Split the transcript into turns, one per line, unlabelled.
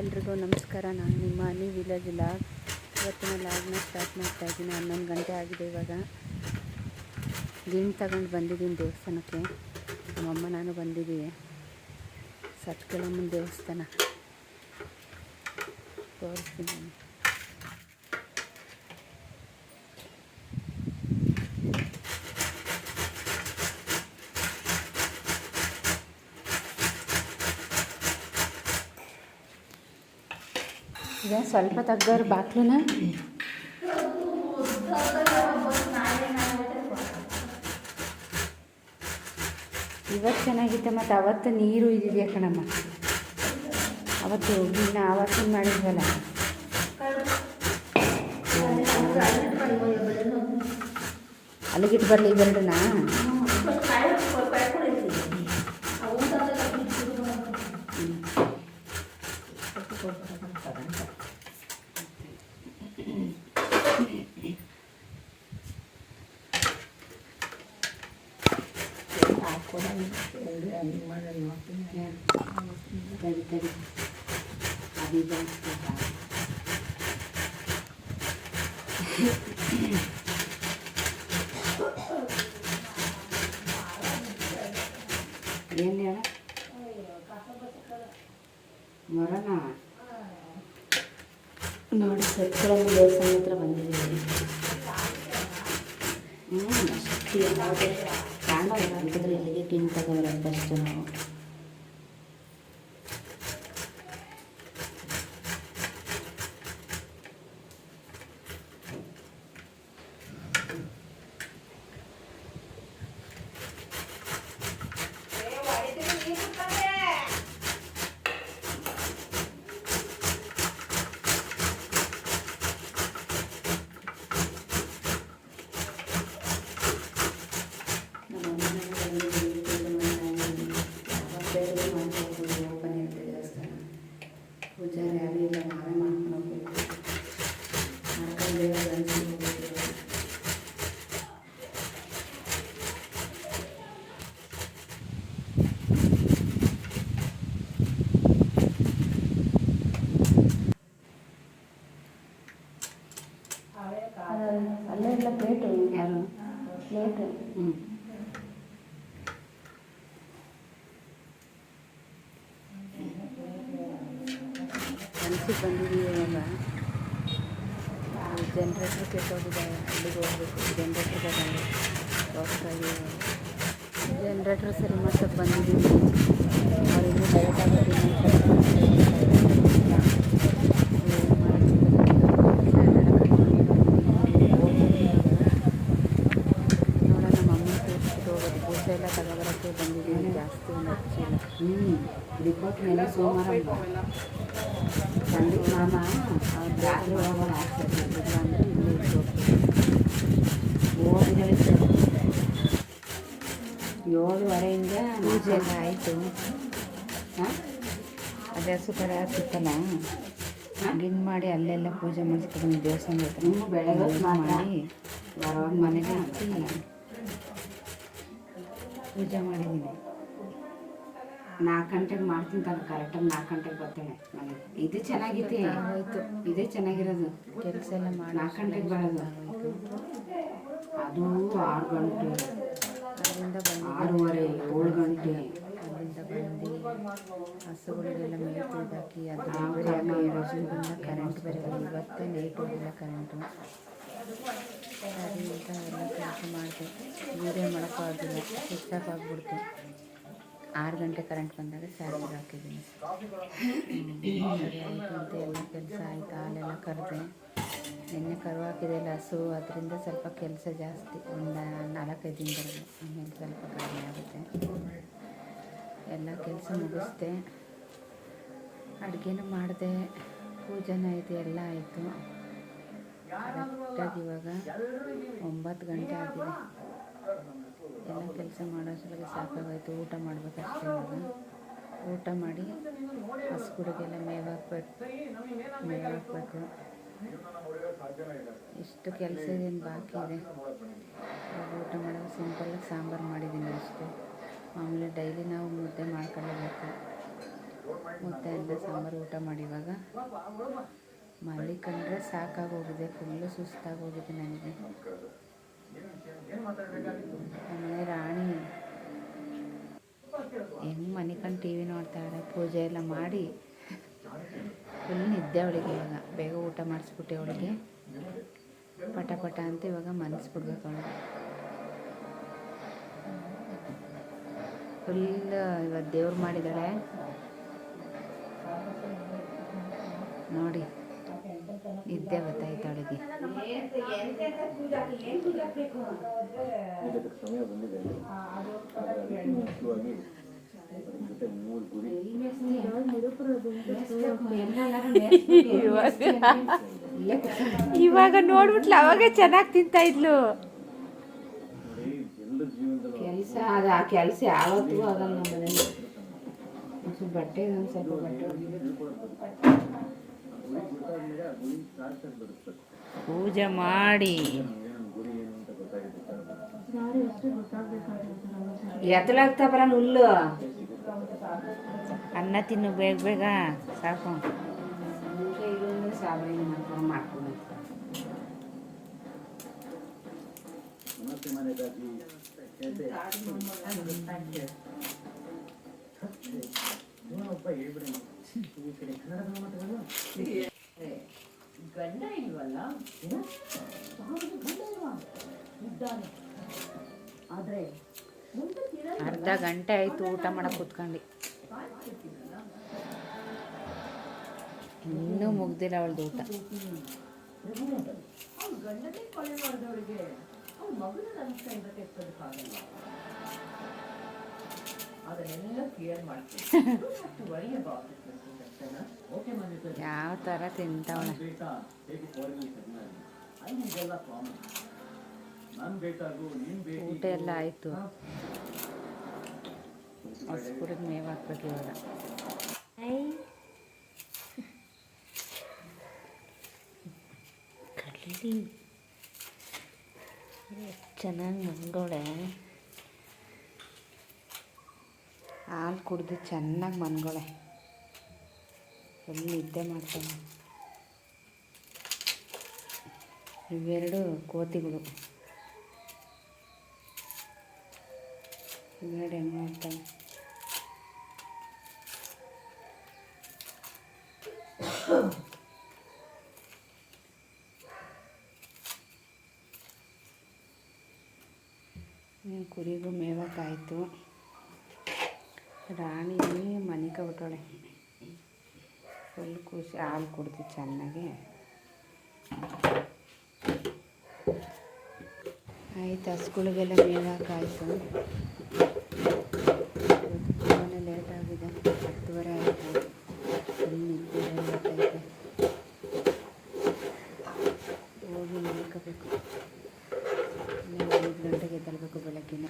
ಎಲ್ರಿಗೂ ನಮಸ್ಕಾರ. ನಾನು ನಿಮ್ಮ ಅನಿ ವಿಲೇಜ್ ಲಾಗ್ ಇವತ್ತಿನ ಲಾಗ್ನ ಸ್ಟಾರ್ಟ್ ಮಾಡ್ತಾ ಇದ್ದೀನಿ. ಹನ್ನೊಂದು ಗಂಟೆ ಆಗಿದೆ ಇವಾಗ. ಗಿಣ್ ತಗೊಂಡು ಬಂದಿದ್ದೀನಿ ದೇವಸ್ಥಾನಕ್ಕೆ. ನಮ್ಮಮ್ಮ ನಾನು ಬಂದಿದ್ದೀವಿ. ಸತ್ಕೆಲಮ್ಮನ ದೇವಸ್ಥಾನ. ತೋರಿಸ್ತೀನಿ ಈಗ ಸ್ವಲ್ಪ ತಗ್ಗರ್ ಬಾಕ್ಲುನ ಇವತ್ತು ಚೆನ್ನಾಗಿತ್ತು ಮತ್ತು ಅವತ್ತು ನೀರು ಇದೆಯಾ ಕಣಮ್ಮ? ಅವತ್ತು ಇನ್ನ ಆವತ್ತಿನ ಮಾಡಿದ್ವಲ್ಲ? ಅಲ್ಲಿಗಿಟ್ಟು ಬರಲಿ ಇವೆರಡನ್ನ ತಡಿ ತಡಿ ಅದು ಜಾಸ್ತಿ ಏನು ಹೇಳ ಮರನ ನೋಡಿ ಸತ್ಕಳಮ್ಮ ದೇವಸ್ಥಾನ ಹತ್ರ ಬಂದಿದ್ದೀವಿ ಹ್ಞೂ ಅಷ್ಟು ಯಾವುದೇ ಕಾಣಲ್ಲ ಅಂತಂದ್ರೆ ಇಲ್ಲಿಗೆ ಟಿನ್ ಮನ್ಸಿಗೆ ಬಂದಿದ್ದೀವಿ ಇವಾಗ. ಜನ್ರೇಟ್ರ್ ಕೆಟ್ಟೋಗಿದ್ದಾವೆ ಅಲ್ಲಿಗೆ ಹೋಗ್ಬೇಕು. ಜನ್ರೇಟ್ರ್ ಸರ್ ಹೋಗ್ತಾ ಇದೀವಿ ಜನ್ರೇಟ್ರ್ ಸರಿ ಮಾಡ್ಸೋಕೆ ಬಂದಿದ್ದೀವಿ. ಅವ್ರು ಇನ್ನೂ ಡೈರೆಕ್ಟ್ ನೋಡೋಣ ನಮ್ಮ ಅಮ್ಮನ ತೋರಿಸ್ಬಿಟ್ಟು ಹೋಗೋದು ಪೂಜೆ ಎಲ್ಲ ತಗೊಬರೋಕ್ಕೆ ಬಂದಿದ್ದೀನಿ ಜಾಸ್ತಿ ಒಂದು ಹಚ್ಚಿಲ್ಲ ಹ್ಞೂ ಮೇಲೆ ಸೋಮವಾರ ಸಂದೀಪ್ ಮಾಮ ರಾತ್ರಿ ಏಳುವರೆಯಿಂದ ಪೂಜೆ ಎಲ್ಲ ಆಯಿತು ಹಾಂ ಅದೇ ಸುಕರ ಸಿಕ್ಕಲ್ಲ ಗಿನ್ ಮಾಡಿ ಅಲ್ಲೆಲ್ಲ ಪೂಜೆ ಮಾಡಿಸ್ಕೊಂಡು ದೇವಸ್ಥಾನ ಹತ್ರ ಬೆಳಗ್ಗೆ ಮಾಡಿ ಮನೆಗೆ ಹಾಕಿ ಪೂಜೆ ಮಾಡಿದ್ದೀನಿ ನಾಲ್ಕು ಗಂಟೆಗೆ ಮಾಡ್ತೀನಿ ತಾನು ಕರೆಕ್ಟಾಗಿ ನಾಲ್ಕು ಗಂಟೆಗೆ ಬರ್ತಾಳೆ ಮನೆಗೆ. ಇದು ಚೆನ್ನಾಗಿದೆ ಇದೇ ಚೆನ್ನಾಗಿರೋದು. ಕೆಲಸ ಎಲ್ಲ ಮಾಡಿ ನಾಲ್ಕು ಗಂಟೆಗೆ ಬರೋದು. ಅದು ಆರು ಗಂಟೆ ಅಲ್ಲಿಂದ ಆರೂವರೆ, ಏಳು ಗಂಟೆ. ಅಲ್ಲಿಂದ ಬಂದು ಹಸುಗಳಿಗೆಲ್ಲ ಮೇವು ಹಾಕಿ ಅದು ಕರೆಂಟ್ ಬರೋದು ಇವತ್ತೇ ಲೇಟ್ ಹೋಗಿಲ್ಲ ಕರೆಂಟು ಸರಿ ಅಂತ ಎಲ್ಲ ಕೆಲಸ ಮಾಡಿದೆ ವೀಡಿಯೋ ಮಾಡೋಕ್ಕಾಗಿಲ್ಲ ಆಗಿಬಿಡ್ತು. ಆರು ಗಂಟೆ ಕರೆಂಟ್ ಬಂದಾಗ ಚಾರ್ಜರ್ ಹಾಕಿದ್ದೀನಿ. ಸರಿ ಆಯಿತು ಅಂತ ಎಲ್ಲ ಕೆಲಸ ಆಯಿತು, ಹಾಲೆಲ್ಲ ಕರೆದೆ. ನಿನ್ನೆ ಕರು ಹಾಕಿದೆಲ್ಲ ಹಸು ಅದರಿಂದ ಸ್ವಲ್ಪ ಕೆಲಸ ಜಾಸ್ತಿ, ಒಂದು ನಾಲ್ಕೈದು ದಿನದಲ್ಲಿ ಆಮೇಲೆ ಸ್ವಲ್ಪ ಕಡಿಮೆ ಆಗುತ್ತೆ. ಎಲ್ಲ ಕೆಲಸ ಮುಗಿಸ್ದೆ. ಅಡುಗೆನೂ ಮಾಡಿದೆ, ಪೂಜೆನೂ ಆಯಿತು ಎಲ್ಲ ಆಯಿತು. ಕರೆಕ್ಟಾಗಿ ಇವಾಗ ಒಂಬತ್ತು ಗಂಟೆ ಆಗಿದೆ. ಎಲ್ಲ ಕೆಲಸ ಮಾಡೋಷ್ಟರಲ್ಲಿ ಸಾಕಾಗೋಯ್ತು. ಊಟ ಮಾಡಬೇಕಷ್ಟೇ ಊಟ ಮಾಡಿ ಹಸುಗಳಿಗೆಲ್ಲ ಮೇವು ಹಾಕ್ಬೇಕು ಮೇವು ಹಾಕ್ಬೇಕು ಇಷ್ಟು ಕೆಲಸ ಏನು ಬಾಕಿ ಇದೆ? ಊಟ ಮಾಡೋ ಸಿಂಪಲ್ಲಾಗಿ ಸಾಂಬಾರು ಮಾಡಿದ್ದೀನಿ ಅಷ್ಟೇ. ಆಮೇಲೆ ಡೈಲಿ ನಾವು ಮುದ್ದೆ ಮಾಡ್ಕೊಳ್ಳೇಬೇಕು. ಮುದ್ದೆ ಅನ್ನ ಸಾಂಬಾರು ಊಟ ಮಾಡಿ ಇವಾಗ ಮಲಿಕೊಂಡ್ರೆ ಸಾಕಾಗೋಗಿದೆ. ಫುಲ್ಲು ಸುಸ್ತಾಗೋಗಿದೆ ನನಗೆ. ಆಮೇಲೆ ರಾಣಿ. ಹೆಂಗೆ ಕಣ್ ಟಿ ವಿ ನೋಡ್ತಾಳೆ ಪೂಜೆ ಎಲ್ಲ ಮಾಡಿ. ಫುಲ್ ನಿದ್ದೆ ಅವಳಿಗೆ ಇವಾಗ. ಬೇಗ ಊಟ ಮಾಡಿಸ್ಬಿಟ್ಟೆ ಅವಳಿಗೆ. ಪಟ ಪಟ ಅಂತ ಇವಾಗ ಮನಸ್ಬಿಡ್ಬೇಕು ಅವಳಿಗೆ ಫುಲ್ ಇವಾಗ ದೇವ್ರು ಮಾಡಿದ್ದಾಳೆ ನೋಡಿ. ನಿದ್ದೆ ಗೊತ್ತಾಯ್ತು ಅವಳಿಗೆ. ಇವಾಗ ನೋಡ್ಬಿಟ್ಲ ಅವಾಗ ಚೆನ್ನಾಗಿ ತಿಂತಾ ಇದ್ಲು. ಕೆಲಸ ಅದು ಆ ಕೆಲಸ ಯಾವತ್ತೂ ಆಗಲ್ಲ ನಮ್ಮ ಮನೇಲಿ. ಬಟ್ಟೆ ಒಂದು ಸ್ವಲ್ಪ ಬಟ್ಟೆ ಪೂಜೆ ಮಾಡಿ.
ಏನೋ ಗುರಿ ಏನು ಅಂತ ಗೊತ್ತಾಗುತ್ತೆ
ಎತ್ತಲಾಗ್ತಾ ಬರ ಹುಲ್ಲು? ಅನ್ನ ತಿನ್ನು ಬೇಗ ಬೇಗ, ಸಾಕು. ಮಾಡ್ಕೊಂಡು
ಗಂಡ ಇಲ್ವಲ್ಲ ಆದ್ರೆ
ಅರ್ಧ ಗಂಟೆ ಆಯ್ತು ಊಟ ಮಾಡಕ್ಕೆ ಕೂತ್ಕೊಂಡು. ಇನ್ನೂ ಮುಗ್ದಿಲ್ಲ ಅವಳದು ಊಟ.
ಗಂಡನೇ ಕೊಲೆ ಮಾಡಿದವಳಿಗೆ. ಅವ್ಳ ಮಗನ ತೆಗ್ಸೋದಕ್ಕಾಗಲ್ಲ ಅದನ್ನೆಲ್ಲ ಕ್ಲಿಯರ್ ಮಾಡ್ತೀನಿ.
ಯಾವ ಥರ ತಿಂತಾವಳೆ? ಊಟ ಎಲ್ಲ ಆಯಿತು. ಹೊಸ್ಕುರಿಗೆ ಮೇವು ಹಾಕ್ಬೇಕು ಇವಾಗ. ಕಳ್ಳಿ ಚೆನ್ನಾಗಿ ಮನ್ಗೋಳೆ ಹಾಲು ಕುಡಿದು ಚೆನ್ನಾಗಿ ಮನ್ಗೊಳೆ. ಫುಲ್ ನಿದ್ದೆ ಮಾಡ್ತಾನೆ? ಇವೆರಡು ಕೋತಿಗಳು. ಇವೆರಡು ಹೆಂಗೆ ಮಾಡ್ತಾವೆ ಹ್ಮ್, ಕುರಿಗೂ ಮೇವಕ್ಕಾಯ್ತು ರಾಣಿ ಮನಿಕ ಬಿಟ್ಟಳೆ ಫುಲ್ ಖುಷಿ, ಹಾಲು ಕುಡ್ದು ಚೆನ್ನಾಗಿ. ಆಯ್ತು ಹಸುಗಳಿಗೆಲ್ಲ ಮೇವಾಕಾಯಿತು ತುಂಬಾ ಲೇಟ್ ಆಗಿದೆ, ಹತ್ತುವರೆ ಆಯಿತು. ಹೋಗಿ ಮಲ್ಕೋಬೇಕು. ಇನ್ನೂ ಐದು ಗಂಟೆಗೆ ತಲಬೇಕು ಬೆಳಗ್ಗಿನ.